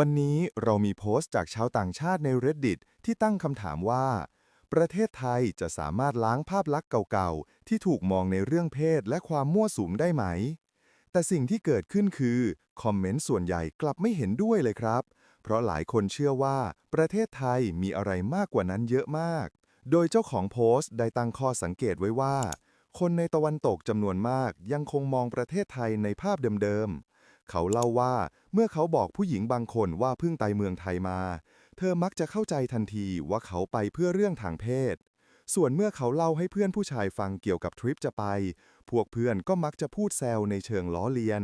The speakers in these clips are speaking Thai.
วันนี้เรามีโพสต์จากชาวต่างชาติใน Reddit ที่ตั้งคำถามว่า ประเทศไทยจะสามารถล้างภาพลักษณ์เก่าๆ ที่ถูกมองในเรื่องเพศและความมั่วสุมได้ไหม แต่สิ่งที่เกิดขึ้นคือ คอมเมนต์ส่วนใหญ่กลับไม่เห็นด้วยเลยครับ เพราะหลายคนเชื่อว่าประเทศไทยมีอะไรมากกว่านั้นเยอะมาก โดยเจ้าของโพสต์ได้ตั้งข้อสังเกตไว้ว่า คนในตะวันตกจำนวนมากยังคงมองประเทศไทยในภาพเดิมๆ เขาเล่าว่าเมื่อเขาบอกผู้หญิงบางคนว่าเพิ่งไปเมืองไทยมา เธอมักจะเข้าใจทันทีว่าเขาไปเพื่อเรื่องทางเพศ ส่วนเมื่อเขาเล่าให้เพื่อนผู้ชายฟังเกี่ยวกับทริปจะไป พวกเพื่อนก็มักจะพูดแซวในเชิงล้อเลียน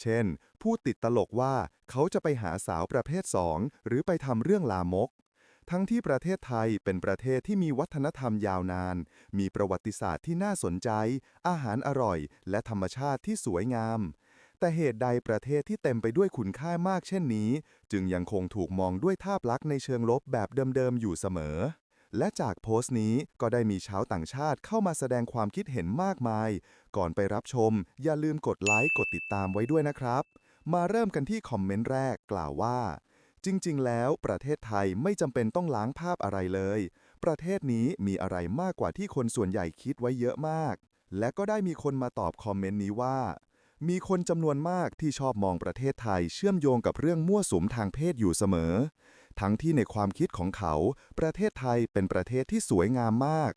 เช่น พูดติดตลกว่าเขาจะไปหาสาวประเภทสองหรือไปทำเรื่องลามกทั้งที่ประเทศไทยเป็นประเทศที่มีวัฒนธรรมยาวนาน มีประวัติศาสตร์ที่น่าสนใจ อาหารอร่อย และธรรมชาติที่สวยงาม แต่เหตุใดประเทศที่เต็มไปด้วยคุณค่ามากเช่นนี้ จึงยังคงถูกมองด้วยภาพลักษณ์ในเชิงลบแบบเดิมๆอยู่เสมอ และจากโพสต์นี้ก็ได้มีชาวต่างชาติเข้ามาแสดงความคิดเห็นมากมาย ก่อนไปรับชม อย่าลืมกดไลค์กดติดตามไว้ด้วยนะครับ มาเริ่มกันที่คอมเมนต์แรกกล่าวว่า จริง ๆ แล้วประเทศไทยไม่จำเป็นต้องล้างภาพอะไรเลย ประเทศนี้มีอะไรมากกว่าที่คนส่วนใหญ่คิดไว้เยอะมาก และก็ได้มีคนมาตอบคอมเมนต์นี้ว่า มีคนจำนวนมากที่ชอบมองประเทศไทยเชื่อมโยงกับเรื่องมั่วสุมทางเพศอยู่เสมอ ทั้งที่ในความคิดของเขา ประเทศไทยเป็นประเทศที่สวยงามมาก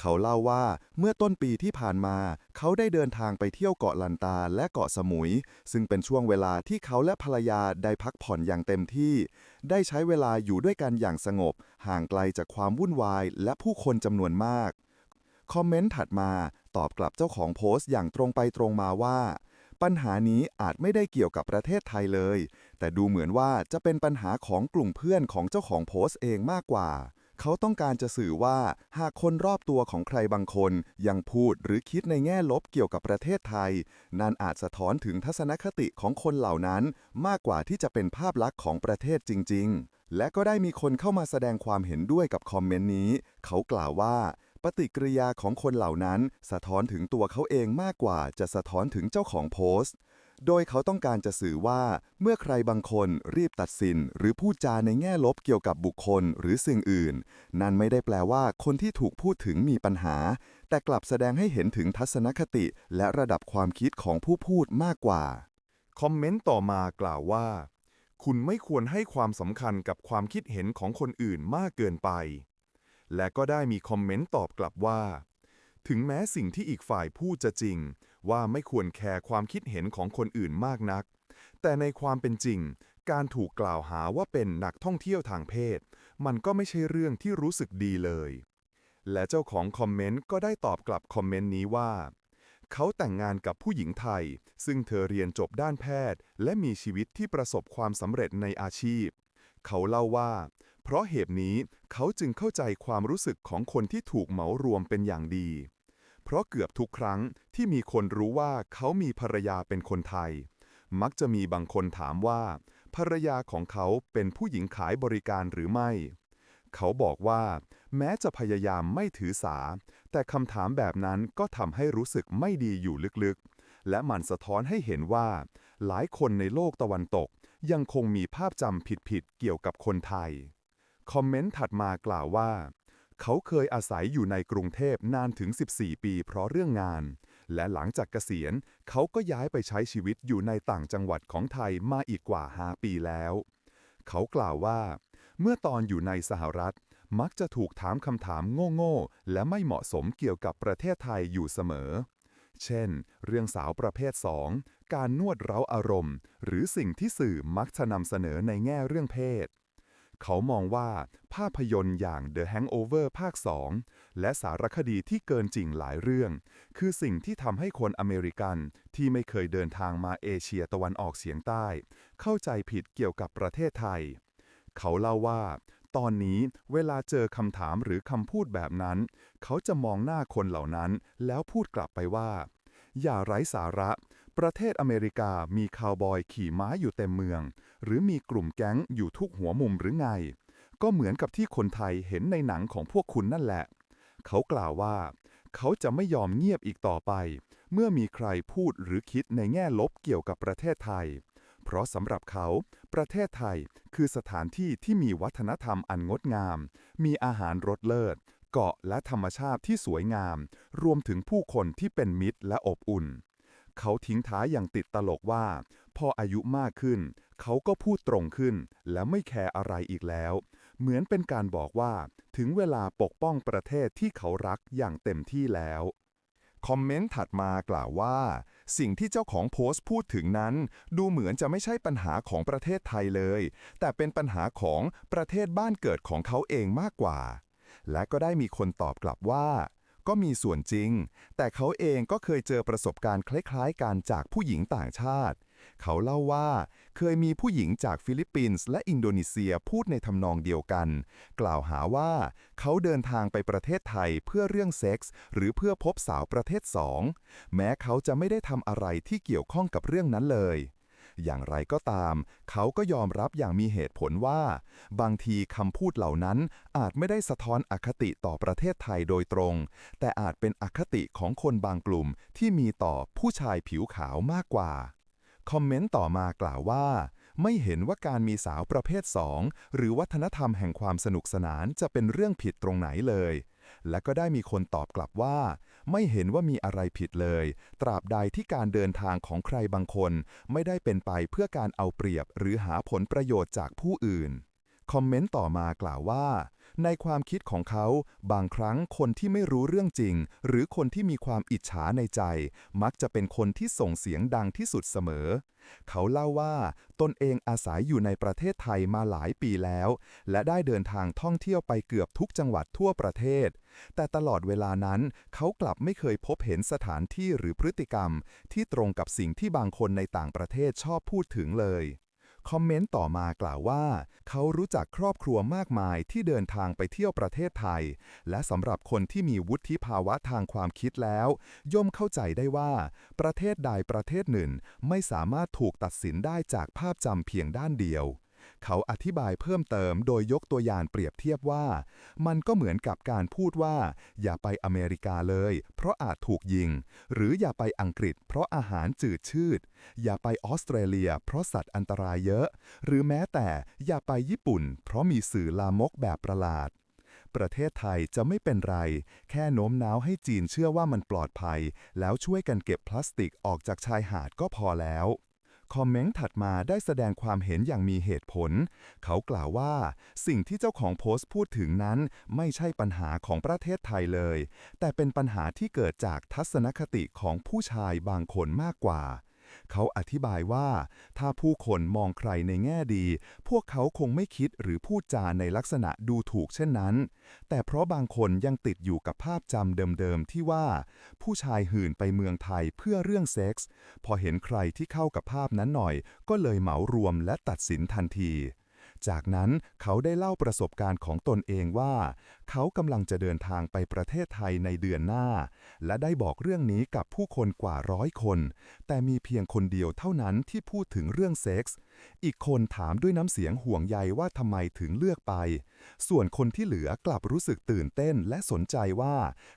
เขาเล่าว่าเมื่อต้นปีที่ผ่านมา เขาได้เดินทางไปเที่ยวเกาะลันตาและเกาะสมุย ซึ่งเป็นช่วงเวลาที่เขาและภรรยาได้พักผ่อนอย่างเต็มที่ ได้ใช้เวลาอยู่ด้วยกันอย่างสงบ ห่างไกลจากความวุ่นวายและผู้คนจำนวนมาก คอมเมนต์ถัดมาตอบกลับเจ้าของโพสต์อย่างตรงไปตรงมาว่า ปัญหานี้อาจไม่ได้เกี่ยวกับประเทศไทยเลย แต่ดูเหมือนว่าจะเป็นปัญหาของกลุ่มเพื่อนของเจ้าของโพสต์เองมากกว่า เขาต้องการจะสื่อว่าหากคนรอบตัวของใครบางคน ยังพูดหรือคิดในแง่ลบเกี่ยวกับประเทศไทย นั่นอาจสะท้อนถึงทัศนคติของคนเหล่านั้น มากกว่าที่จะเป็นภาพลักษณ์ของประเทศจริง ๆ และก็ได้มีคนเข้ามาแสดงความเห็นด้วยกับคอมเมนต์นี้ เขากล่าวว่า ปฏิกิริยาของคนเหล่านั้นสะท้อนถึงตัวเขาเองมากกว่าจะสะท้อนถึงเจ้าของโพสต์ โดยเขาต้องการจะสื่อว่าเมื่อใครบางคนรีบตัดสิน หรือพูดจาในแง่ลบเกี่ยวกับบุคคลหรือสิ่งอื่น นั่นไม่ได้แปลว่าคนที่ถูกพูดถึงมีปัญหา แต่กลับแสดงให้เห็นถึงทัศนคติและระดับความคิดของผู้พูดมากกว่า คอมเมนต์ต่อมากล่าวว่า คุณไม่ควรให้ความสำคัญกับความคิดเห็นของคนอื่นมากเกินไป และก็ได้มีคอมเมนต์ตอบกลับว่า ถึงแม้สิ่งที่อีกฝ่ายพูดจะจริง ว่าไม่ควรแคร์ความคิดเห็นของคนอื่นมากนัก แต่ในความเป็นจริง การถูกกล่าวหาว่าเป็นนักท่องเที่ยวทางเพศ มันก็ไม่ใช่เรื่องที่รู้สึกดีเลย และเจ้าของคอมเมนต์ก็ได้ตอบกลับคอมเมนต์นี้ว่าเขาแต่งงานกับผู้หญิงไทย ซึ่งเธอเรียนจบด้านแพทย์ และมีชีวิตที่ประสบความสำเร็จในอาชีพ เขาเล่าว่า เพราะเหตุนี้เขาจึงเข้าใจความรู้สึกของคนที่ถูกเหมารวมเป็นอย่างดี เพราะเกือบทุกครั้งที่มีคนรู้ว่าเขามีภรรยาเป็นคนไทย มักจะมีบางคนถามว่า ภรรยาของเขาเป็นผู้หญิงขายบริการหรือไม่ เขาบอกว่า แม้จะพยายามไม่ถือสา แต่คำถามแบบนั้นก็ทำให้รู้สึกไม่ดีอยู่ลึกๆ และมันสะท้อนให้เห็นว่า หลายคนในโลกตะวันตกยังคงมีภาพจำผิดๆเกี่ยวกับคนไทย คอมเมนต์ถัดมากล่าวว่า เขาเคยอาศัยอยู่ในกรุงเทพนานถึง 14 ปีเพราะเรื่องงาน และหลังจากเกษียณ เขาก็ย้ายไปใช้ชีวิตอยู่ในต่างจังหวัดของไทยมาอีกกว่า 5 ปีแล้ว เขากล่าวว่า เมื่อตอนอยู่ในสหรัฐ มักจะถูกถามคำถามโง่ๆ และไม่เหมาะสมเกี่ยวกับประเทศไทยอยู่เสมอ เช่น เรื่องสาวประเภท 2 การนวดเร้าอารมณ์ หรือสิ่งที่สื่อมักจะนำเสนอในแง่เรื่องเพศ เขามองว่าภาพยนตร์อย่าง The Hangover ภาค 2 และสารคดีที่เกินจริงหลายเรื่อง คือสิ่งที่ทำให้คนอเมริกันที่ไม่เคยเดินทางมาเอเชียตะวันออกเฉียงใต้ เข้าใจผิดเกี่ยวกับประเทศไทย เขาเล่าว่า ตอนนี้เวลาเจอคำถามหรือคำพูดแบบนั้น เขาจะมองหน้าคนเหล่านั้นแล้วพูดกลับไปว่า อย่าไร้สาระ ประเทศอเมริกามีคาวบอยขี่ม้าอยู่เต็มเมือง หรือมีกลุ่มแก๊งอยู่ทุกหัวมุมหรือไง ก็เหมือนกับที่คนไทยเห็นในหนังของพวกคุณนั่นแหละ เขากล่าวว่า เขาจะไม่ยอมเงียบอีกต่อไป เมื่อมีใครพูดหรือคิดในแง่ลบเกี่ยวกับประเทศไทย เพเพราะสำหรับเขา ประเทศไทยคือสถานที่ที่มีวัฒนธรรมอันงดงาม มีอาหารรสเลิศ เกาะและธรรมชาติที่สวยงาม รวมถึงผู้คนที่เป็นมิตรและอบอุ่น เขาทิ้งท้ายอย่างติดตลกว่า พออายุมากขึ้น เขาก็พูดตรงขึ้น และไม่แคร์อะไรอีกแล้ว เหมือนเป็นการบอกว่า ถึงเวลาปกป้องประเทศที่เขารักอย่างเต็มที่แล้วคอมเมนต์ถัดมากล่าวว่า สิ่งที่เจ้าของโพสต์พูดถึงนั้น ดูเหมือนจะไม่ใช่ปัญหาของประเทศไทยเลย แต่เป็นปัญหาของประเทศบ้านเกิดของเขาเองมากกว่า และก็ได้มีคนตอบกลับว่า ก็มีส่วนจริง แต่เขาเองก็เคยเจอประสบการณ์คล้ายๆกันจากผู้หญิงต่างชาติ เขาเล่าว่าเคยมีผู้หญิงจากฟิลิปปินส์และอินโดนีเซียพูดในทำนองเดียวกัน กล่าวหาว่าเขาเดินทางไปประเทศไทยเพื่อเรื่องเซ็กส์หรือเพื่อพบสาวประเทศสองแม้เขาจะไม่ได้ทำอะไรที่เกี่ยวข้องกับเรื่องนั้นเลย อย่างไรก็ตาม เขาก็ยอมรับอย่างมีเหตุผลว่า บางทีคำพูดเหล่านั้นอาจไม่ได้สะท้อนอคติต่อประเทศไทยโดยตรง แต่อาจเป็นอคติของคนบางกลุ่มที่มีต่อผู้ชายผิวขาวมากกว่า คอมเมนต์ต่อมากล่าวว่าไม่เห็นว่าการมีสาวประเภท 2 หรือวัฒนธรรมแห่งความสนุกสนานจะเป็นเรื่องผิดตรงไหนเลย และก็ได้มีคนตอบกลับว่า ไม่เห็นว่ามีอะไรผิดเลย ตราบใดที่การเดินทางของใครบางคน ไม่ได้เป็นไปเพื่อการเอาเปรียบหรือหาผลประโยชน์จากผู้อื่นคอมเมนต์ต่อมากล่าวว่า ในความคิดของเขา บางครั้งคนที่ไม่รู้เรื่องจริง หรือคนที่มีความอิจฉาในใจ มักจะเป็นคนที่ส่งเสียงดังที่สุดเสมอ เขาเล่าว่าตนเองอาศัยอยู่ในประเทศไทยมาหลายปีแล้ว และได้เดินทางท่องเที่ยวไปเกือบทุกจังหวัดทั่วประเทศ แต่ตลอดเวลานั้น เขากลับไม่เคยพบเห็นสถานที่หรือพฤติกรรม ที่ตรงกับสิ่งที่บางคนในต่างประเทศชอบพูดถึงเลย คอมเมนต์ต่อมากล่าวว่า เขารู้จักครอบครัวมากมายที่เดินทางไปเที่ยวประเทศไทย และสำหรับคนที่มีวุฒิภาวะทางความคิดแล้ว ย่อมเข้าใจได้ว่า ประเทศใดประเทศหนึ่ง ไม่สามารถถูกตัดสินได้จากภาพจำเพียงด้านเดียว เขาอธิบายเพิ่มเติมโดยยกตัวอย่างเปรียบเทียบว่า มันก็เหมือนกับการพูดว่า อย่าไปอเมริกาเลย เพราะอาจถูกยิง หรืออย่าไปอังกฤษ เพราะอาหารจืดชืด อย่าไปออสเตรเลีย เพราะสัตว์อันตรายเยอะ หรือแม้แต่อย่าไปญี่ปุ่น เพราะมีสื่อลามกแบบประหลาดประเทศไทยจะไม่เป็นไร แค่โน้มน้าวให้จีนเชื่อว่ามันปลอดภัย แล้วช่วยกันเก็บพลาสติกออกจากชายหาดก็พอแล้ว คอมเมนต์ถัดมาได้แสดงความเห็นอย่างมีเหตุผล เขากล่าวว่า สิ่งที่เจ้าของโพสต์พูดถึงนั้น ไม่ใช่ปัญหาของประเทศไทยเลย แต่เป็นปัญหาที่เกิดจากทัศนคติของผู้ชายบางคนมากกว่า เขาอธิบายว่า ถ้าผู้คนมองใครในแง่ดี พวกเขาคงไม่คิดหรือพูดจาในลักษณะดูถูกเช่นนั้น แต่เพราะบางคนยังติดอยู่กับภาพจำเดิมๆที่ว่า ผู้ชายหื่นไปเมืองไทยเพื่อเรื่องเซ็กส์พอเห็นใครที่เข้ากับภาพนั้นหน่อย ก็เลยเหมารวมและตัดสินทันที จากนั้นเขาได้เล่าประสบการณ์ของตนเองว่า เขากำลังจะเดินทางไปประเทศไทยในเดือนหน้า และได้บอกเรื่องนี้กับผู้คนกว่าร้อยคน แต่มีเพียงคนเดียวเท่านั้นที่พูดถึงเรื่องเซ็กส์อีกคนถามด้วยน้ำเสียงห่วงใยว่าทำไมถึงเลือกไป ส่วนคนที่เหลือกลับรู้สึกตื่นเต้นและสนใจว่า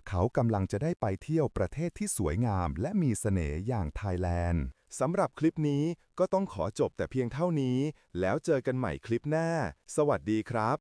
เขากำลังจะได้ไปเที่ยวประเทศที่สวยงาม และมีเสน่ห์อย่างไทยแลนด์ สำหรับคลิปนี้ก็ต้องขอจบแต่เพียงเท่านี้ แล้วเจอกันใหม่คลิปหน้า สวัสดีครับ